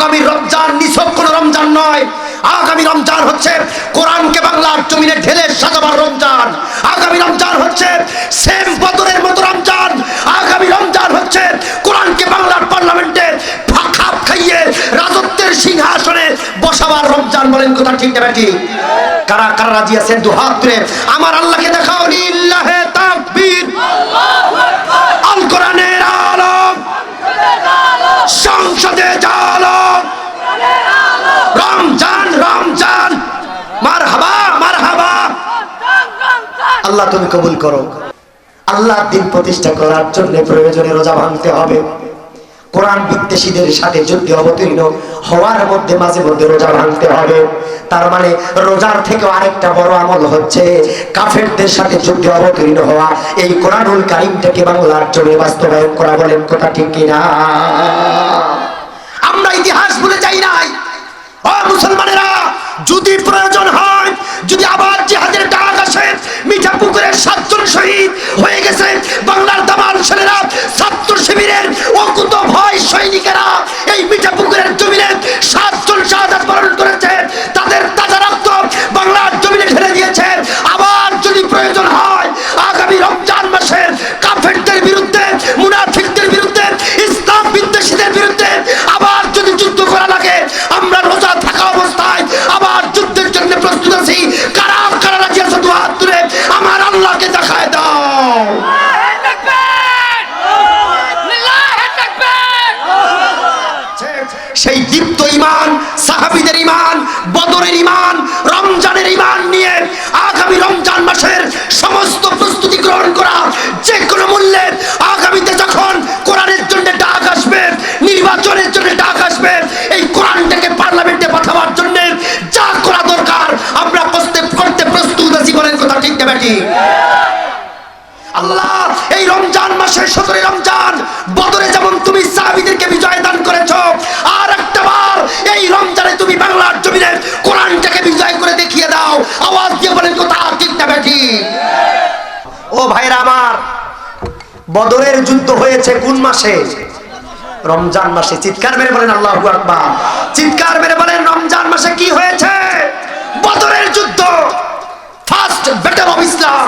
আগামী রমজান নিছক কোন রমজান নয়। আগামী রমজান হচ্ছে কোরআনকে বাংলার জমিনে ঢেলে সাজাবার রমজান। আগামী রমজান হচ্ছে সেম বদরের মতো রমজান। আগামী রমজান হচ্ছে কোরআনকে বাংলার পার্লামেন্টে খাপ খাইয়ে রাজত্বের সিংহাসনে বসাবার রমজান বলেন কথা ঠিক না ঠিক কারা কারা রাজি আছেন? দু হাত তুলে। আমার আল্লাহকে দেখাও লিল্লাহে তাকবীর। আল কোরআনের আলম সংসদে জালম রমজান রমজান মার হাবা মার হাবা আল্লাহ তুমি কবুল করো। আল্লাহ দিন প্রতিষ্ঠা করার জন্য প্রয়োজনে রোজা ভাঙতে হবে। কোরআন বিদ্বেষীদের সাথে যুদ্ধে অবতীর্ণ হওয়ার মধ্যে মাঝে মধ্যে রোজা ভাঙতে হবে। তার মানে রোজার থেকে আরেকটা বড় আমল হচ্ছে কাফেরদের সাথে যুদ্ধে অবতীর্ণ হওয়া। এই কোরআনুল কারিমটাকে বাংলার জন্য বাস্তবায়ন করা বলেন কথা ঠিক কিনা? সাহাবিদের ইমান বদরের ইমান ও ভাইরা আমার, বদরের যুদ্ধ হয়েছে কোন মাসে? রমজান মাসে। চিৎকার মেরে বলেন আল্লাহ আকবার। চিৎকার মেরে বলেন রমজান মাসে কি হয়েছে? বদরের যুদ্ধ। ফার্স্ট ব্যাটল অফ ইসলাম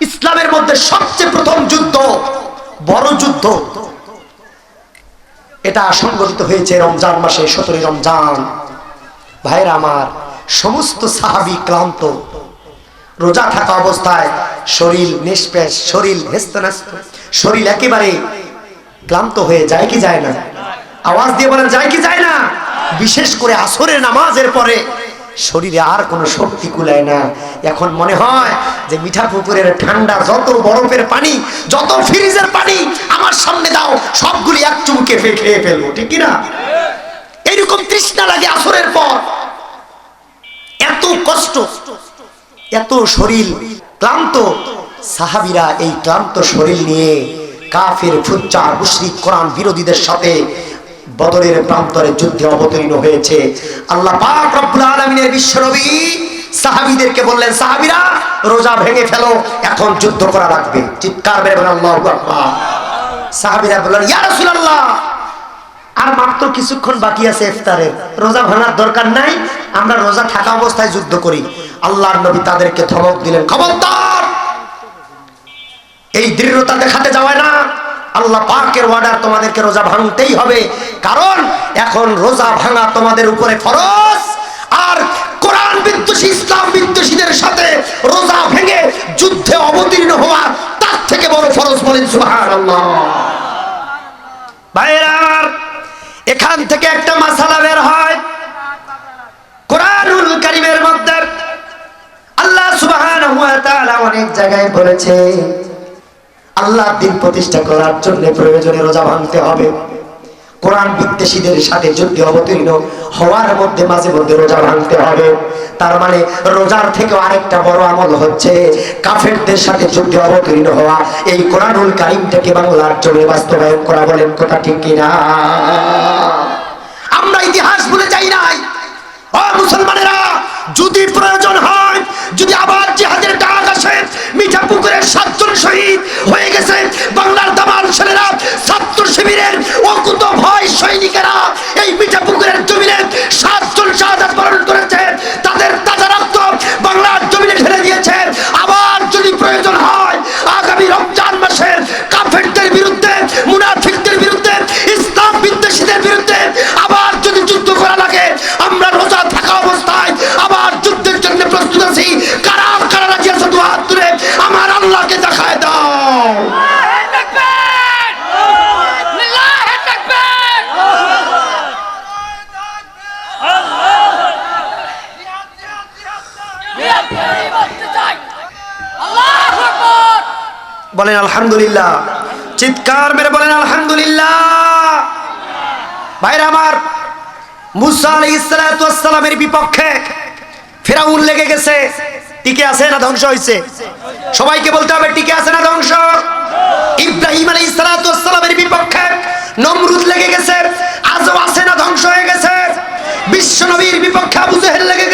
ইসলামের মধ্যে সবচেয়ে প্রথম যুদ্ধ, বড় যুদ্ধ। এটা সংগঠিত হয়েছে রমজান মাসে, সতেরোই রমজান। ভাইরা আমার, সমস্ত সাহাবি ক্লান্ত। রোজা থাকা অবস্থায় শরীর নিষ্পেষ, শরীর হেস্তনাস্ত শরীর একেবারে ক্লান্ত হয়ে যায় কি যায় না? আওয়াজ দিয়ে বলেন, যায় কি যায় না? বিশেষ করে আসরের নামাজের পরে শরীরে আর কোনো শক্তি কুলায় না। এখন মনে হয় যে মিঠা পুকুরের ঠান্ডা যত বরফের পানি, যত ফ্রিজের পানি, আমার সামনে দাও, সবগুলি এক চুমকে খেয়ে ফেলব, ঠিক কি না? এইরকম তৃষ্ণা লাগে আসরের পর। এত কষ্ট, এত শরীর ক্লান্ত। সাহাবিরা এই ক্লান্ত শরীর নিয়ে কাফের ফুচ্চার মুশরিক, কোরআন বিরোধীদের সাথে বদরের প্রান্তরে যুদ্ধে অবতীর্ণ হয়েছে। আল্লাহ আলামিনের বিশ্বনবী সাহাবীদেরকে বললেন, সাহাবিরা, রোজা ভেঙে ফেলো, এখন যুদ্ধ করা লাগবে। চিৎকার সাহাবীরা বললেন, ইয়া রাসূলুল্লাহ, আর মাত্র কিছুক্ষণ বাকি আছে ইফতারের। রোজা ভাঙার দরকার নাই, আমরা রোজা থাকা অবস্থায় যুদ্ধ করি। আল্লাহর নবী তাদেরকে ধমক দিলেন খবরদার! এই দৃঢ়তা দেখাতে যাওয়ায় না। আল্লাহ পাকের অর্ডার তোমাদেরকে রোজা ভাঙতেই হবে। কারণ এখন রোজা ভাঙা তোমাদের উপরে ফরজ। আর কোরআন বিদ্বেষী ইসলাম বিদ্বেষীদের সাথে রোজা ভেঙে যুদ্ধে অবতীর্ণ হওয়া তার থেকে বড় ফরজ বলেন সুবহানাল্লাহ। আমার, এখান থেকে একটা মাসালা বের হয় কোরআনুল কারিমের মধ্যে আল্লাহ সুবহানাহু ওয়া তাআলা অনেক জায়গায় বলেছে আল্লাহ দিন প্রতিষ্ঠা করার জন্য প্রয়োজনে রোজা ভাঙতে হবে। কোরআন বিদ্বেষীদের সাথে যুদ্ধে অবতীর্ণ হওয়ার মধ্যে মাঝে মধ্যে রোজা ভাঙতে হবে। তার মানে রোজার থেকে আরেকটা বড় আমল হচ্ছে কাফেরদের সাথে যুদ্ধে অবতীর্ণ হওয়া। এই কোরআনুল কারিমটাকে বাংলার জন্য বাস্তবায়ন করা বলেন কথা ঠিক কিনা? আমরা ইতিহাস ভুলে যাই নাই। মুসলমানেরা যদি প্রয়োজন হয় যদি আবার জিহাদের ডাক আসে বলেন, আলহামদুলিল্লাহ। চিৎকার মেরে বলেন, আলহামদুলিল্লাহ। ভাইরা আমার, মুসা আলাইহিসসালামের বিপক্ষে ফেরাউন লেগে গেছে। টিকে আছে না ধ্বংস হয়েছে সবাইকে বলতে হবে, টিকে আছে না ধ্বংস? ইব্রাহিম আলাইহিসসালামের বিপক্ষে নমরুদ লেগে গেছে। আজও আছে না ধ্বংস হয়ে গেছে। বিশ্ব নবীর বিপক্ষে আবু জেহেল লেগে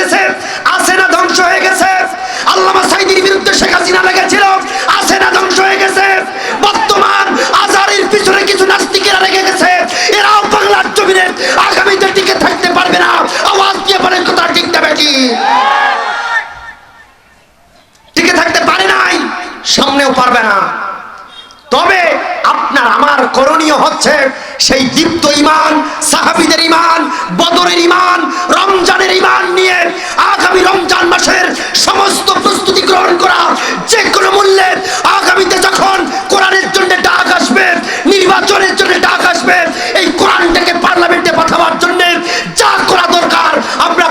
বদরের ইমান রমজানের ইমান নিয়ে আগামী রমজান মাসের সমস্ত প্রস্তুতি গ্রহণ করা যে কোনো মূল্যে আগামীতে যখন কোরআনের জন্য ডাক আসবে, নির্বাচনের জন্য ডাক আসবে, এই কোরআনটাকে পার্লামেন্টে পাঠাবার জন্য যা করা দরকার আমরা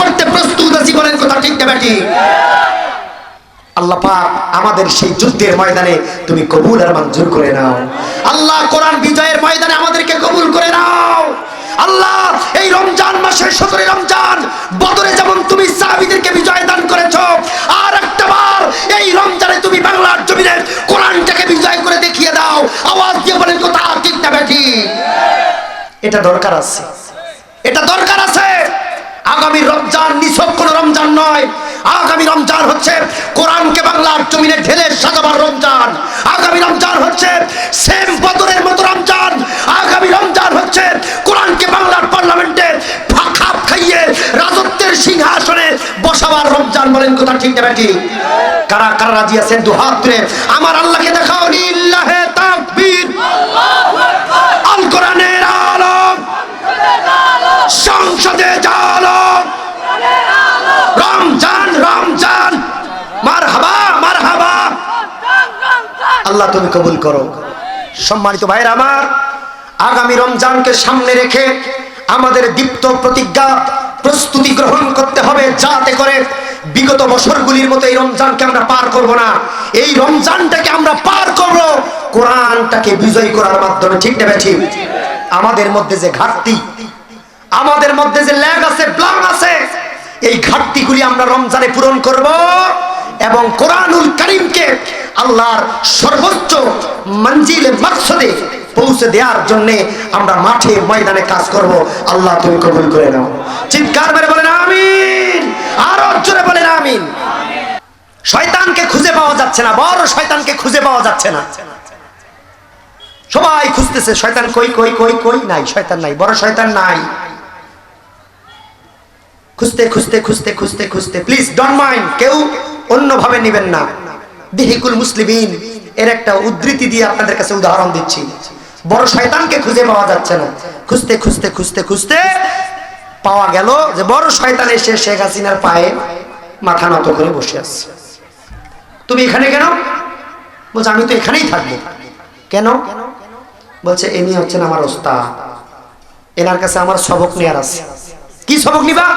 করতে প্রস্তুত আছি বলেন কথা ঠিক দেবে ঠিক আল্লাহ পাক আমাদের সেই যুদ্ধের ময়দানে তুমি কবুল আর মঞ্জুর করে নাও। আল্লাহ কোরআন বিজয়ের ময়দানে আমাদেরকে কবুল করে নাও। আল্লাহ, এই রমজান মাসের সতেরো রমজান, বদরে যেমন তুমি সাহাবিদেরকে বিজয় দান করেছ, আর একটা বার এই রমজানে তুমি বাংলার জমিনে কোরআনটাকে বিজয় করে দেখিয়ে দাও। আওয়াজ দিয়ে বলেন, কথা ঠিক না বেঠি? এটা দরকার আছে। এটা দরকার আছে। আগামী রমজান নিছক কোন রমজান নয়। আগামী রমজান হচ্ছে কোরআনকে বাংলার জমিনে ঢেলে সাজাবার রমজান। আগামী রমজান হচ্ছে সেম বদরের মতো রমজান। বলেন কথা ঠিক না ঠিক? কারা কারা রাজি আছেন? দু হাত তুলে। আমার আল্লাহকে দেখাও লিল্লাহে তাকবীর। আল কোরআনের আলম। সংসদে জালো রমজান রমজান। মার হাবা মার হাবা আল্লাহ তুমি কবুল করো। সম্মানিত ভাইয়ের আমার, আগামী রমজানকে সামনে রেখে আমাদের দীপ্ত প্রতিজ্ঞা প্রস্তুতি গ্রহণ করতে হবে যাতে করে বিগত বছরগুলির মতো এই রমজানকে আমরা পার করব না। এই রমজানটাকে আমরা পার করব। কোরআনটাকে বিজয় করার মাধ্যমে, ঠিক নেবে ঠিক। আমাদের মধ্যে যে ঘাটতি, আমাদের মধ্যে যে ল্যাগ আছে, ব্লাং আছে, এই ঘাটতিগুলি আমরা রমজানে পূরণ করব এবং কোরআনুল করিমকে আল্লাহর সর্বোচ্চ মঞ্জিলে, মাকসদে পৌঁছে দেওয়ার জন্য আমরা মাঠে, ময়দানে কাজ করব। আল্লাহ তুমি কবুল করে নাও। চিৎকার মেরে বলেন, আমিন। আর জোরে বলেন আমিন। শয়তানকে খুঁজে পাওয়া যাচ্ছে না, বড় শয়তানকে খুঁজে পাওয়া যাচ্ছে না। সবাই খুঁজতেছে, শয়তান কই কই কই কই নাই, শয়তান নাই, বড় শয়তান নাই। খুঁজতে খুঁজতে খুঁজতে খুঁজতে খুঁজতে প্লিজ ডন মাইন্ড কেউ অন্যভাবে নেবেন না। দিহিকুল মুসলিমিন, এর একটা উদ্ধৃতি দিয়ে আপনাদের কাছে উদাহরণ দিচ্ছি। বড় শয়তানকে খুঁজে পাওয়া যাচ্ছে না। খুঁজতে খুঁজতে খুঁজতে খুঁজতে পাওয়া গেল যে বড় শয়তান এসে শেখ হাসিনার পায়ে মাথা নত করে বসে আছে। তুমি এখানে কেন? বলছে, আমি তো এখানেই থাকব। কেন? বলছে এনি হচ্ছেন আমার ওস্তাদ। এনার কাছে আমার সবক নেয়ার আছে। কি সবক নিবা?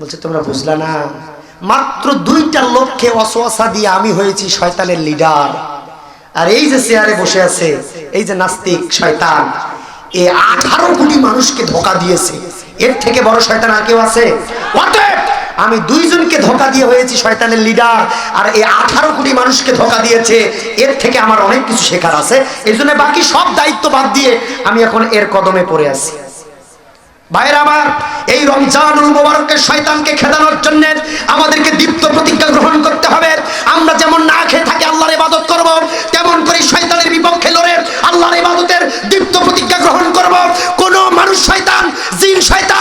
বলছে, তোমরা বুঝলা না। মাত্র দুইটা লোককে অসোয়াশা দিয়ে আমি হয়েছি শয়তানের লিডার। আর এই যে চেয়ারে বসে আছে, এই যে নাস্তিক শয়তান, এ আঠারো কোটি মানুষকে ধোকা দিয়েছে। এর থেকে বড় শয়তান আর কেউ আছে? আমি দুইজনকে ধোকা দিয়ে হয়েছি শয়তানের লিডার আর এই আঠারো কোটি মানুষকে ধোকা দিয়েছে। এর থেকে আমার অনেক কিছু শেখার আছে। এই বাকি সব দায়িত্ব বাদ দিয়ে আমি এখন এর কদমে পড়ে আছি। শয়তানকে আমাদেরকে গ্রহণ করতে হবে। আমরা যেমন না খেয়ে থাকি আল্লাহর ইবাদত করব, তেমন আল্লাহর ইবাদতের দীপ্ত প্রতিজ্ঞা গ্রহণ করব। কোন মানুষ শয়তান